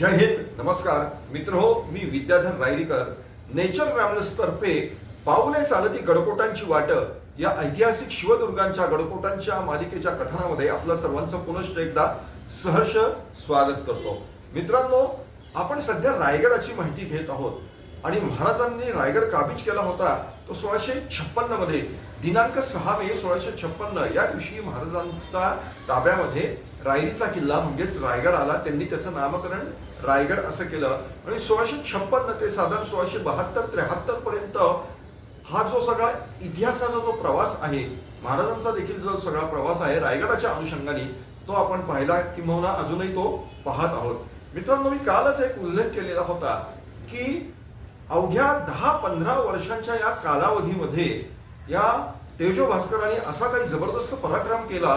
जय हिंद नमस्कार. मित्र हो मी विद्याधर रायरीकर. नेचर ट्रॅव्हल्स तर्फे पावले चालती गडकोटांची वाट या ऐतिहासिक शिवदुर्गांच्या गडकोटांच्या मालिकेच्या कथनामध्ये आपलं सर्वांचं पुनश्च एकदा सहर्ष स्वागत करतो. मित्रांनो आपण सध्या रायगडाची माहिती घेत आहोत. आणि महाराजांनी रायगड काबीज केला होता तो सोळाशे छप्पन्नमध्ये दिनांक सहा मे सोळाशे छप्पन्न या दिवशी महाराजांचा ताब्यामध्ये रायरीचा किल्ला म्हणजेच रायगड आला. त्यांनी त्याचं नामकरण रायगड असं केलं. आणि सोळाशे छप्पन्न ते साधारण सोळाशे बहात्तर त्र्याहत्तर पर्यंत हा जो सगळा इतिहासाचा जो प्रवास आहे महाराजांचा देखील जो सगळा प्रवास आहे रायगडाच्या अनुषंगाने तो आपण पाहिला किंवा अजूनही तो पाहत आहोत. मित्रांनो मी कालच एक उल्लेख केलेला होता की अवघ्या दहा पंधरा वर्षांच्या या कालावधीमध्ये या तेजो भास्करांनी असा काही जबरदस्त पराक्रम केला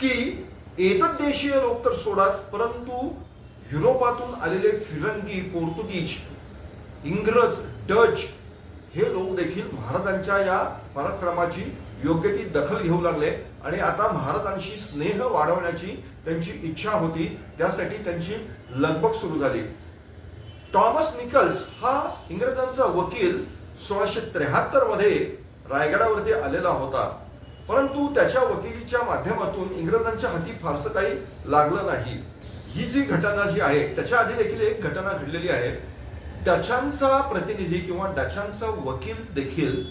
की एकच देशीय लोक तर सोडाच परंतु युरोपातून आलेले फिरंगी पोर्तुगीज इंग्रज डच हे लोक देखील महाराजांच्या या पराक्रमाची योग्य ती दखल घेऊ लागले आणि आता महाराजांशी स्नेह वाढवण्याची त्यांची इच्छा होती. त्यासाठी त्यांची लगबग सुरू झाली. टॉमस निकल्स हा इंग्रजांचा वकील सोळाशे त्र्याहत्तरमध्ये रायगडावरती आलेला होता. परंतु त्याच्या वकिलीच्या माध्यमातून इंग्रजांच्या हाती फारसं काही लागलं नाही. ही जी घटना जी आहे त्याच्या आधी देखील एक घटना घडलेली आहे. डचांचा प्रतिनिधी किंवा डचांचा वकील देखील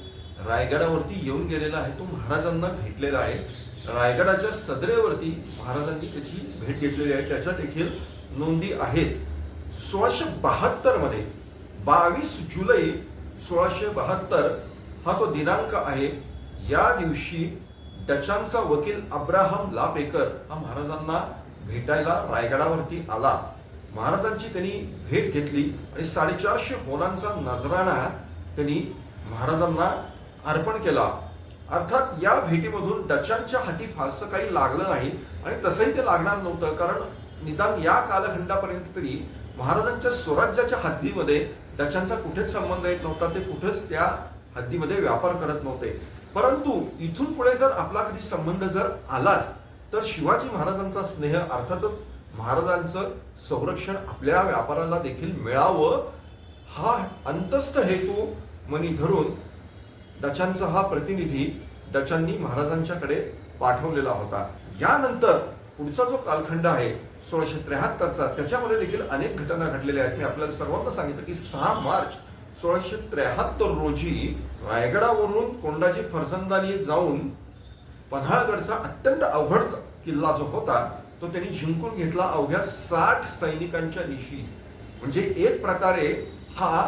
रायगडावरती येऊन गेलेला आहे. तो महाराजांना भेटलेला आहे. रायगडाच्या सदरेवरती महाराजांनी त्याची भेट घेतलेली आहे. त्याच्या देखील नोंदी आहेत. सोळाशे बहात्तरमध्ये बावीस जुलै सोळाशे बहात्तर हा तो दिनांक आहे. या दिवशी डचांचा वकील अब्राहम लापेकर हा महाराजांना भेटायला रायगडावरती आला. महाराजांची त्यांनी भेट घेतली आणि साडेचारशे होलांचा नजराणा त्यांनी महाराजांना अर्पण केला. अर्थात या भेटीमधून डचांच्या हाती फारसं काही लागलं नाही आणि तसंही ते लागणार नव्हतं. कारण निदान या कालखंडापर्यंत तरी महाराजांच्या स्वराज्याच्या हद्दीमध्ये डचांचा कुठेच संबंध येत नव्हता ते कुठेच त्या हद्दीमध्ये व्यापार करत नव्हते. परंतु इथून पुढे जर आपला कधी संबंध जर आलाच तर शिवाजी महाराजांचा स्नेह अर्थातच महाराजांचं संरक्षण आपल्या व्यापाराला देखील मिळावं हा अंतस्थ हेतू मनी धरून डचांचा हा प्रतिनिधी डचांनी महाराजांच्याकडे पाठवलेला होता. यानंतर पुढचा जो कालखंड आहे सोळाशे त्र्याहत्तरचा. त्याच्यामध्ये देखील अनेक घटना घडलेल्या आहेत. मी आपल्याला सर्वांना सांगितलं की सहा मार्च सोळाशे त्र्याहत्तर रोजी रायगडावरून कोंडाजी फरसंदानी जाऊन पन्हाळगडचा अत्यंत अवघड किल्ला जो होता तो त्यांनी जिंकून घेतला अवघ्या साठ सैनिकांच्या दिशी म्हणजे एक प्रकारे हा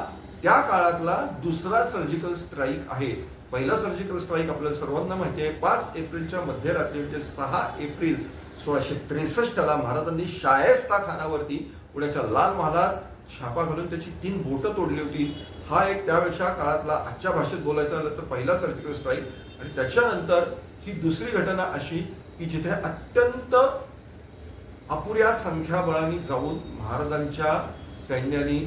त्या काळातला दुसरा सर्जिकल स्ट्राईक आहे. पहिला सर्जिकल स्ट्राईक आपल्याला सर्वांना माहिती आहे. पाच एप्रिलच्या मध्यरात्री म्हणजे सहा एप्रिल सोळाशे त्रेसष्टला महाराजांनी शायस्ता खानावरती पुण्याच्या लाल महालात छापा घालून त्याची तीन बोटं तोडली होती. हा एक त्यावेळेच्या काळातला आजच्या भाषेत बोलायचं झालं तर पहिला सर्जिकल स्ट्राईक आणि त्याच्यानंतर ही दुसरी घटना अशी की जिथे अत्यंत अपुऱ्या संख्याबळाने जाऊन महाराजांच्या सैन्याने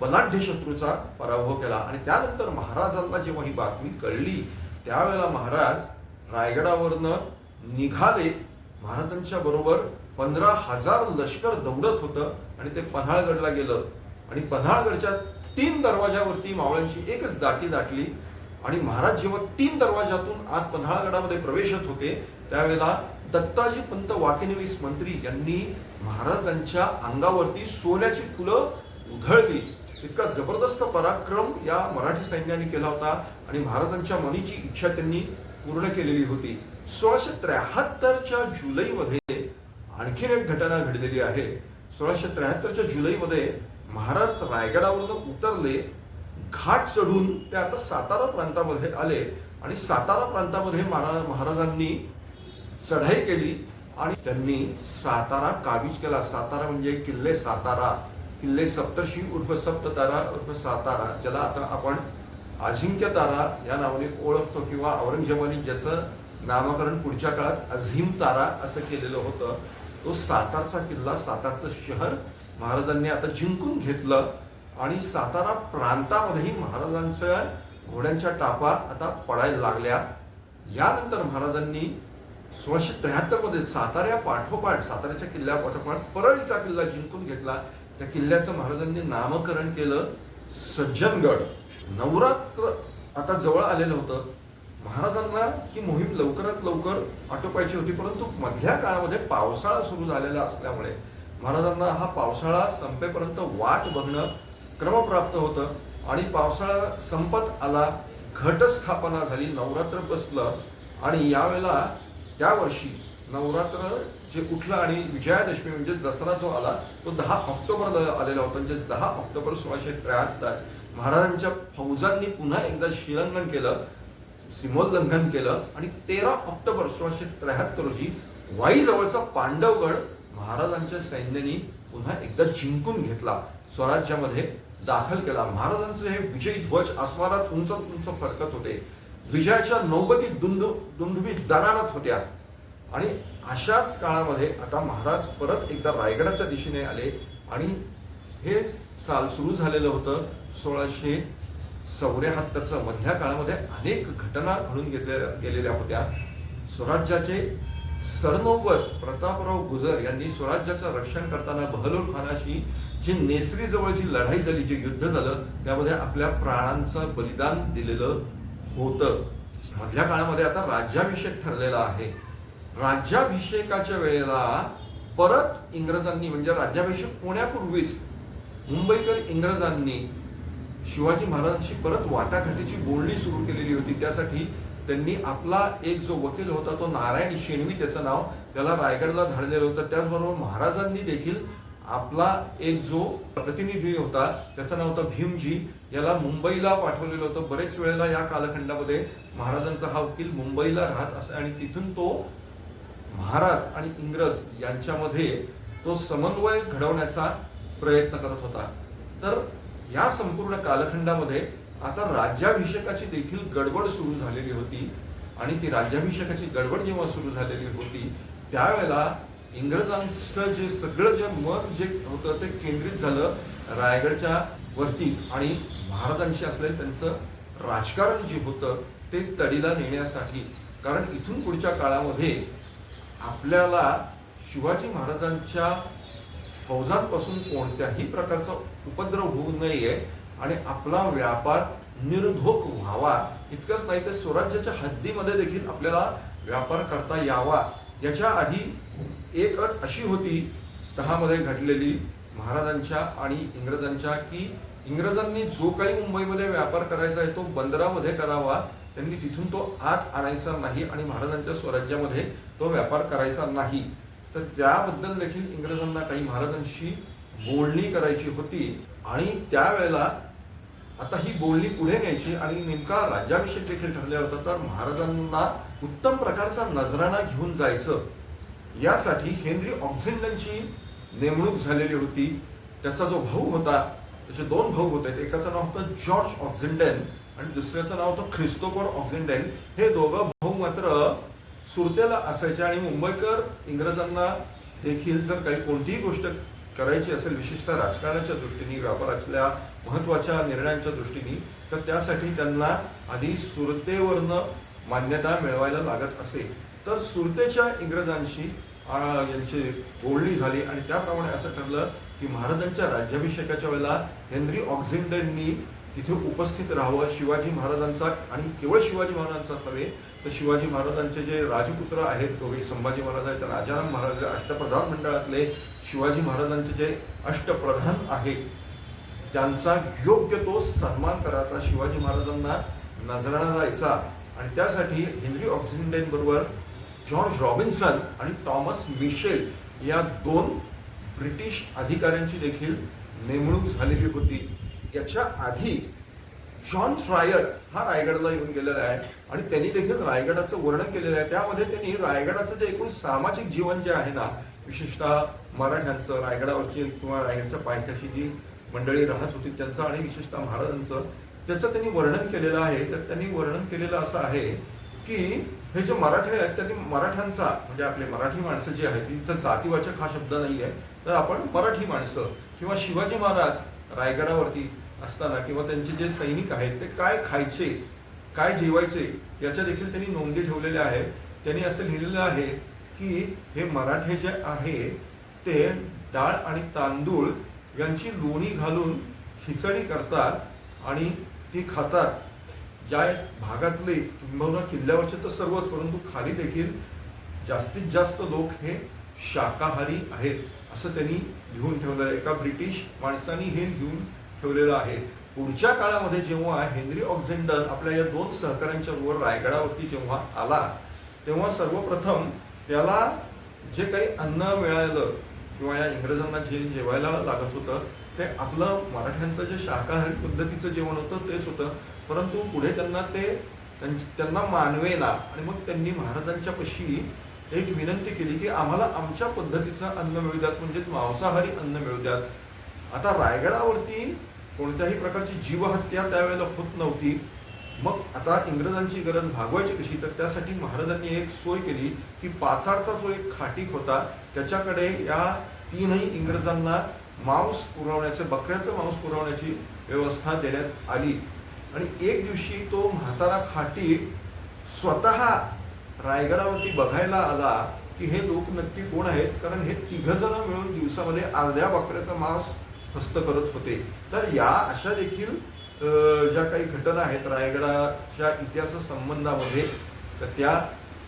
बलाढ्य शत्रूचा पराभव केला. आणि त्यानंतर महाराजांना जेव्हा ही बातमी कळली त्यावेळेला महाराज रायगडावरनं निघाले. महाराजांच्या बरोबर पंधरा हजार लष्कर दौडत होतं आणि ते पन्हाळगडला गेलं. आणि पन्हाळगडच्या तीन दरवाजावरती मावळ्यांची एकच दाटी दाटली. आणि महाराज जेव्हा तीन दरवाजातून आत पन्हाळगडामध्ये प्रवेशत होते त्यावेळेला दत्ताजी पंत वाकेनिवीस मंत्री यांनी महाराजांच्या अंगावरती सोन्याची फुलं उधळली. इतका जबरदस्त पराक्रम या मराठी सैन्याने केला होता आणि महाराजांच्या मनीची इच्छा त्यांनी पूर्ण केलेली होती. सोळाशे त्र्याहत्तरच्या जुलैमध्ये आणखीन एक घटना घडलेली आहे. सोळाशे त्र्याहत्तरच्या जुलैमध्ये महाराज रायगडावरून उतरले घाट चढून ते आता सातारा प्रांतामध्ये आले आणि सातारा प्रांतामध्ये महारा- महाराजांनी चढाई केली आणि त्यांनी सातारा काबीज केला. सातारा म्हणजे किल्ले सातारा. किल्ले सप्तर्षी उर्फ सप्ततारा उर्फ सातारा ज्याला आता आपण अजिंक्य तारा या नावाने ओळखतो किंवा औरंगजेबाने ज्याचं नामकरण पुढच्या काळात अझीम तारा असं केलेलं होतं. तो सातारचा किल्ला सातारचं शहर महाराजांनी आता जिंकून घेतलं आणि सातारा प्रांतामध्येही महाराजांच्या घोड्यांच्या टापा आता पडायला लागल्या. यानंतर महाराजांनी सोळाशे त्र्याहत्तरमध्ये साताऱ्या पाठोपाठ साताऱ्याच्या किल्ल्या पाठोपाठ परळीचा किल्ला जिंकून घेतला. त्या किल्ल्याचं महाराजांनी नामकरण केलं सज्जनगड. नवरात्र आता जवळ आलेलं होतं. महाराजांना ही मोहीम लवकरात लवकर आटोपायची होती परंतु मधल्या काळामध्ये पावसाळा सुरू झालेला असल्यामुळे महाराजांना हा पावसाळा संपेपर्यंत वाट बघणं क्रमप्राप्त होतं आणि पावसाळा संपत आला घटस्थापना झाली नवरात्र बसलं आणि यावेळेला त्या वर्षी नवरात्र जे उठलं आणि विजयादशमी म्हणजे दसरा जो आला तो दहा ऑक्टोबर आलेला होता. म्हणजे दहा ऑक्टोबर सोळाशे त्र्याहत्तर महाराजांच्या फौजांनी पुन्हा एकदा श्रीरंगण केलं. सीमोल्लंघन केलं आणि तेरा ऑक्टोबर सोळाशे त्र्याहत्तर रोजी वाईजवळचा पांडवगड महाराजांच्या सैन्याने पुन्हा एकदा जिंकून घेतला. स्वराज्यामध्ये दाखल केला. महाराजांचे हे विजयी ध्वज आसमानात उंच उंच फडकत होते. विजयाच्या नौबती दुंदु दुंदुबी दणाणत होत्या. आणि अशाच काळामध्ये आता महाराज परत एकदा रायगडाच्या दिशेने आले आणि हे साल सुरू झालेलं होतं सोळाशे चौऱ्याहत्तरच्या मधल्या काळामध्ये अनेक घटना घडून घेतल्या गेलेल्या होत्या. स्वराज्याचे सरनौबत प्रतापराव गुजर यांनी स्वराज्याचं रक्षण करताना बहलोल खानाशी जी नेसरी जवळची लढाई झाली जे युद्ध झालं त्यामध्ये आपल्या प्राणांचं बलिदान दिलेलं होतं. मधल्या काळामध्ये आता राज्याभिषेक ठरलेला आहे. राज्याभिषेकाच्या वेळेला परत इंग्रजांनी म्हणजे राज्याभिषेक होण्यापूर्वीच मुंबईकर इंग्रजांनी शिवाजी महाराजांशी परत वाटाघाटीची बोलणी सुरू केलेली होती. त्यासाठी त्यांनी आपला एक जो वकील होता तो नारायण शेणवी त्याचं नाव त्याला रायगडला धाडलेलं होतं. त्याचबरोबर महाराजांनी देखील आपला एक जो प्रतिनिधी होता त्याचं नाव होतं भीमजी याला मुंबईला पाठवलेलं होतं. बरेच वेळेला या कालखंडामध्ये महाराजांचा हा वकील मुंबईला राहत असे आणि तिथून तो महाराज आणि इंग्रज यांच्यामध्ये तो समन्वय घडवण्याचा प्रयत्न करत होता. तर या संपूर्ण कालखंडामध्ये आता राज्याभिषेकाची देखील गडबड सुरू झालेली होती आणि ती राज्याभिषेकाची गडबड जेव्हा सुरू झालेली होती त्यावेळेला इंग्रजांचं जे सगळं जे मत जे होतं ते केंद्रित झालं. रायगडच्या वरती आणि महाराजांशी असलेलं त्यांचं राजकारण जे होतं ते तडीला नेण्यासाठी. कारण इथून पुढच्या काळामध्ये आपल्याला शिवाजी महाराजांच्या फौजांपासून कोणत्याही प्रकारचा उपद्रव होऊ नये आणि आपला व्यापार निर्धोक व्हावा. इतकंच नाही तर स्वराज्याच्या हद्दीमध्ये देखील आपल्याला व्यापार करता यावा. याच्या आधी एक अट अशी होती दहामध्ये घडलेली महाराजांच्या आणि इंग्रजांच्या की इंग्रजांनी जो काही मुंबईमध्ये व्यापार करायचा आहे तो बंदरामध्ये करावा. त्यांनी तिथून तो आत आणायचा नाही आणि महाराजांच्या स्वराज्यामध्ये तो व्यापार करायचा नाही. तर त्याबद्दल देखील इंग्रजांना काही महाराजांशी बोलणी करायची होती. आणि त्यावेळेला आता ही बोलणी पुढे न्यायची आणि नेमका राज्याभिषेक देखील ठरला होता तर महाराजांना उत्तम प्रकारचा नजराणा घेऊन जायचं. यासाठी हेनरी ऑक्झिंडनची नेमणूक झालेली होती. त्याचा जो भाऊ होता त्याचे दोन भाऊ होते. एकाचं नाव होतं जॉर्ज ऑक्झिंडन आणि दुसऱ्याचं नाव होतं ख्रिस्तोफर ऑक्झिंडन हे दोघं भाऊ मात्र सुरतेला असायच्या आणि मुंबईकर इंग्रजांना देखील जर काही कोणतीही गोष्ट करायची असेल विशेषतः राजकारणाच्या दृष्टीने व्यापारातल्या महत्त्वाच्या निर्णयांच्या दृष्टीने तर त्यासाठी त्यांना आधी सुरतेवरनं मान्यता मिळवायला लागत असे. तर सुरतेच्या इंग्रजांशी यांची बोलणी झाली आणि त्याप्रमाणे असं ठरलं की महाराजांच्या राज्याभिषेकाच्या वेळेला हेनरी ऑक्झिंडननी तिथे उपस्थित राहावं शिवाजी महाराजांचा आणि केवळ शिवाजी महाराजांचाच नव्हे तर शिवाजी महाराजांचे जे राजपुत्र आहेत दोघे संभाजी महाराज आहेत राजाराम महाराज अष्टप्रधान मंडळातले शिवाजी महाराजांचे जे अष्टप्रधान आहेत त्यांचा योग्य तो सन्मान करायचा शिवाजी महाराजांना नजराणा जायचा. आणि त्यासाठी हेनरी ऑक्झिंडन बरोबर जॉर्ज रॉबिन्सन आणि टॉमस मिशेल या दोन ब्रिटिश अधिकाऱ्यांची देखील नेमणूक झालेली होती. याच्या आधी जॉन फ्रायर हा रायगडला येऊन गेलेला आहे आणि त्यांनी देखील रायगडाचं वर्णन केलेलं आहे. त्यामध्ये त्यांनी रायगडाचं जे एकूण सामाजिक जीवन जे आहे ना विशेषतः मराठ्यांचं रायगडावरची किंवा रायगडच्या पायथ्याशी जी मंडळी राहत होती त्यांचं आणि विशेषतः महाराजांचं त्याचं त्यांनी वर्णन केलेलं आहे. तर त्यांनी वर्णन केलेलं असं आहे की हे जे मराठे आहेत त्यांनी मराठ्यांचा म्हणजे आपले मराठी माणसं जी आहेत इथं जातीवाचक हा शब्द नाही आहे तर आपण मराठी माणसं किंवा शिवाजी महाराज रायगडावरती असताना किंवा त्यांचे जे सैनिक आहेत ते काय खायचे काय जेवायचे याच्या देखील त्यांनी नोंदी ठेवलेल्या आहेत. त्यांनी असं लिहिलेलं आहे की हे मराठे जे आहे ते डाळ आणि तांदूळ यांची लोणी घालून खिचडी करतात आणि ती खातात. या भागातले किंबहुना किल्ल्यावरचे तर सर्वच परंतु खाली देखील जास्तीत जास्त लोक हे शाकाहारी आहेत असं त्यांनी लिहून ठेवलं आहे. एका ब्रिटिश माणसाने हे लिहून ठेवलेलं आहे. पुढच्या काळामध्ये जेव्हा हेनरी ऑक्झेंडन आपल्या या दोन सहकाऱ्यांच्या वर रायगडावरती जेव्हा आला तेव्हा सर्वप्रथम त्याला जे काही अन्न मिळालं किंवा या इंग्रजांना जे जेवायला लागत होतं ते आपलं मराठ्यांचं जे शाकाहारी पद्धतीचं जेवण होतं तेच होतं. परंतु पुढे त्यांना ते त्यां- त्यांना मानवेला आणि मग त्यांनी महाराजांच्या पशी एक विनंती केली की आम्हाला आमच्या पद्धतीचं अन्न मिळू द्यात म्हणजेच मांसाहारी अन्न मिळू द्यात. आता रायगडावरती कोणत्याही प्रकारची जीवहत्या त्यावेळेला होत नव्हती. मग आता इंग्रजांची गरज भागवायची कशी? तर त्यासाठी महाराजांनी एक सोय केली की पाचाडचा जो एक खाटीक होता त्याच्याकडे या तीनही इंग्रजांना मांस पुरवण्याचे बकऱ्याचं मांस पुरवण्याची व्यवस्था देण्यात आली. आणि एक दिवशी तो म्हातारा खाटीक स्वतः रायगडावरती बघायला आला की हे लोक नक्की कोण आहेत? कारण हे तिघ जण मिळून दिवसामध्ये अर्ध्या बकऱ्याचं मांस हस्त करत होते. तर या अशा देखील ज्या काही घटना आहेत रायगडाच्या इतिहास संबंधामध्ये तर त्या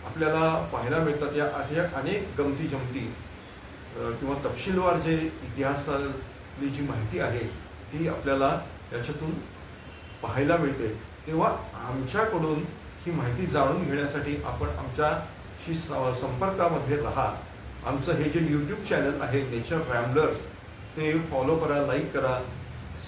आपल्याला पाहायला मिळतात. या अशा अनेक गमती जमती किंवा तपशीलवार जे इतिहासातली जी माहिती आहे ती आपल्याला याच्यातून पाहायला मिळते. तेव्हा आमच्याकडून ही माहिती जाणून घेण्यासाठी आपण आमच्याशी स- संपर्कामध्ये राहा. आमचं हे जे यूट्यूब चॅनल आहे नेचर रॅम्बलर्स ते फॉलो करा लाईक करा.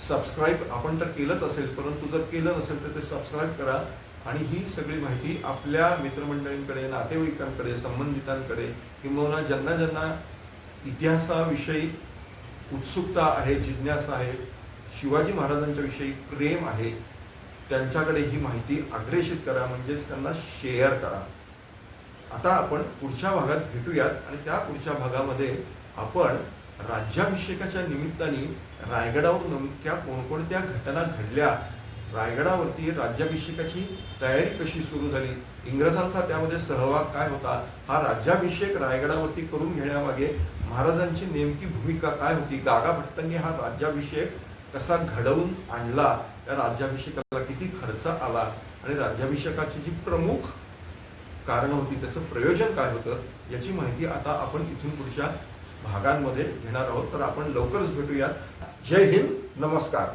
सबस्क्राईब आपण तर केलंच असेल परंतु जर केलं नसेल तर ते सबस्क्राईब करा. आणि ही सगळी माहिती आपल्या मित्रमंडळींकडे नातेवाईकांकडे संबंधितांकडे किंवा ज्यांना ज्यांना इतिहासाविषयी उत्सुकता आहे जिज्ञासा आहे शिवाजी महाराजांच्या विषयी प्रेम आहे त्यांच्याकडे ही माहिती अग्रेषित करा म्हणजेच त्यांना शेअर करा. आता आपण पुढच्या भागात भेटूयात आणि त्या पुढच्या भागामध्ये आपण राज्याभिषेकाच्या निमित्ताने रायगडावर नेमक्या कोणकोणत्या घटना घडल्या रायगडावरती राज्याभिषेकाची तयारी कशी सुरू झाली इंग्रजांचा त्यामध्ये सहभाग काय होता हा राज्याभिषेक रायगडावरती करून घेण्यामागे महाराजांची नेमकी भूमिका काय होती गागा भट्टांनी हा राज्याभिषेक कसा घडवून आणला त्या राज्याभिषेकाला किती खर्च आला आणि राज्याभिषेकाची जी प्रमुख कारण होती त्याचं प्रयोजन काय होतं याची माहिती आता आपण इथून पुढच्या भागांमध्ये घेणार आहोत तर आपण लवकरच भेटूयात. जय हिंद नमस्कार.